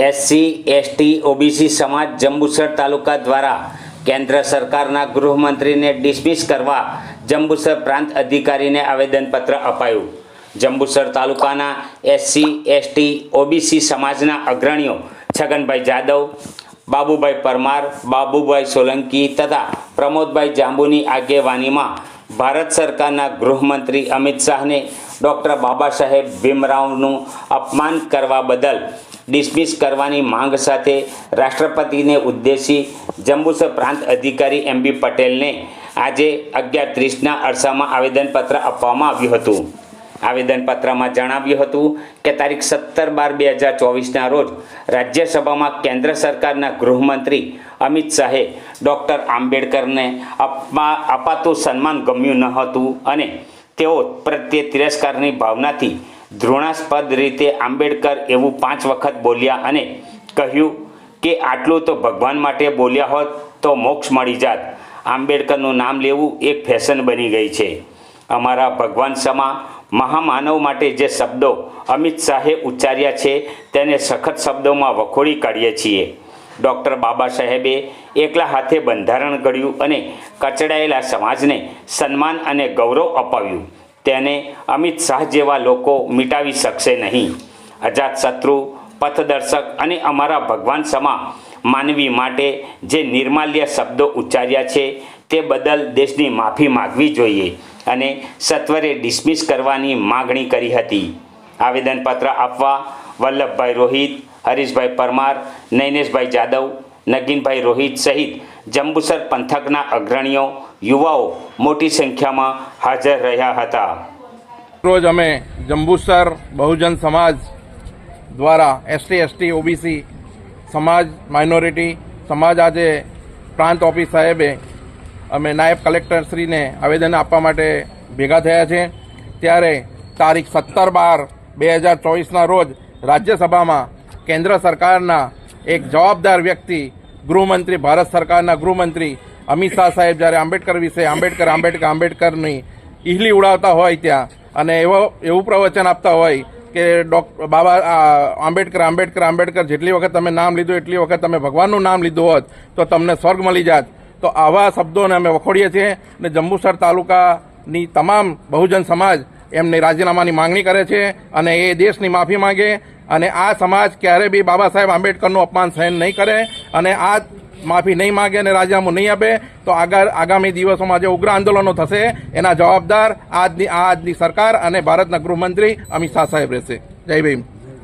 SC, ST, OBC સમાજ જંબુસર તાલુકા દ્વારા કેન્દ્ર સરકારના ગૃહમંત્રીને ડિસમિસ કરવા જંબુસર પ્રાંત અધિકારીને આવેદનપત્ર અપાયું. જંબુસર તાલુકાના એસસી, એસટી, ઓબીસી સમાજના અગ્રણીઓ છગનભાઈ જાદવ, બાબુભાઈ પરમાર, બાબુભાઈ સોલંકી તથા પ્રમોદભાઈ જાંબુની આગેવાનીમાં ભારત સરકારના ગૃહમંત્રી અમિત શાહને ડૉક્ટર બાબા સાહેબ ભીમરાવનું અપમાન કરવા બદલ ડિસમિસ કરવાની માંગ સાથે રાષ્ટ્રપતિને ઉદ્દેશી જંબુસર પ્રાંત અધિકારી એમ બી પટેલને આજે અગિયાર ત્રીસના અરસામાં આવેદનપત્ર આપવામાં આવ્યું હતું. આવેદનપત્રમાં જણાવ્યું હતું કે તારીખ સત્તર બાર બે હજાર ચોવીસના રોજ રાજ્યસભામાં કેન્દ્ર સરકારના ગૃહમંત્રી અમિત શાહે ડૉક્ટર આંબેડકરને અપમા અપાતું સન્માન ગમ્યું ન હતું અને તેઓ પ્રત્યે તિરસ્કારની ભાવનાથી ધૃણાસ્પદ રીતે આંબેડકર એવું પાંચ વખત બોલ્યા અને કહ્યું કે આટલું તો ભગવાન માટે બોલ્યા હોત તો મોક્ષ મળી જાત. આંબેડકરનું નામ લેવું એક ફેશન બની ગઈ છે. અમારા ભગવાન સમા મહામાનવ માટે જે શબ્દો અમિત શાહે ઉચ્ચાર્યા છે તેને સખત શબ્દોમાં વખોડી કાઢીએ છીએ. ડૉક્ટર બાબા સાહેબે એકલા હાથે બંધારણ ઘડ્યું અને કચડાયેલા સમાજને સન્માન અને ગૌરવ અપાવ્યું. તેને અમિત શાહ જેવા લોકો મિટાવી શકશે નહીં. અજાતશત્રુ પથદર્શક અને અમારા ભગવાન સમા માનવી માટે જે નિર્માલ્ય શબ્દો ઉચ્ચાર્યા છે તે બદલ દેશની માફી માગવી જોઈએ અને સત્વરે ડિસમિસ કરવાની માગણી કરી હતી. આવેદનપત્ર આપવા વલ્લભભાઈ રોહિત, હરીશભાઈ પરમાર, નૈનેશભાઈ જાદવ નગીનભાઈ રોહિત સહિત જંબુસર પંથકના અગ્રણીઓ, યુવાઓ મોટી સંખ્યામાં હાજર રહ્યા હતા. રોજ અમે જંબુસર બહુજન સમાજ દ્વારા એસટી એસટી, ઓબીસી સમાજ માઇનોરિટી સમાજ આજે પ્રાંત ઓફિસ સાહેબે અમે નાયબ કલેક્ટરશ્રીને આવેદન આપવા માટે ભેગા થયા છે. ત્યારે તારીખ સત્તર બાર બે હજાર ચોવીસના રોજ રાજ્યસભામાં કેન્દ્ર સરકારના એક જવાબદાર વ્યક્તિ ગૃહમંત્રી, ભારત સરકારના ગૃહમંત્રી અમિત શાહ સાહેબ જ્યારે આંબેડકર વિશે આંબેડકર આંબેડકર, આંબેડકરની ઇહલી ઉડાવતા હોય ત્યાં અને એવો, એવું પ્રવચન આપતા હોય કે ડોક, બાબા આંબેડકર આંબેડકર આંબેડકર જેટલી વખત તમે નામ લીધું, એટલી વખત તમે ભગવાનનું નામ લીધું હોત, તો તમને સ્વર્ગ મળી જાત. તો આવા શબ્દોને અમે વખોડીએ છીએ અને જંબુસર તાલુકાની તમામ બહુજન સમાજ એમની રાજીનામાની માંગણી કરે છે અને એ દેશની માફી માંગે અને આ સમાજ ક્યારે બી બાબા સાહેબ આંબેડકરનું અપમાન સહન નહીં કરે અને આ માફી નહીં માગે અને રાજીનામું નહીં આપે, તો આગળ આગામી દિવસોમાં જે ઉગ્ર આંદોલનો થશે, એના જવાબદાર આજની આજની સરકાર અને ભારતના ગૃહમંત્રી અમિત શાહ સાહેબ રહેશે. જય ભીમ.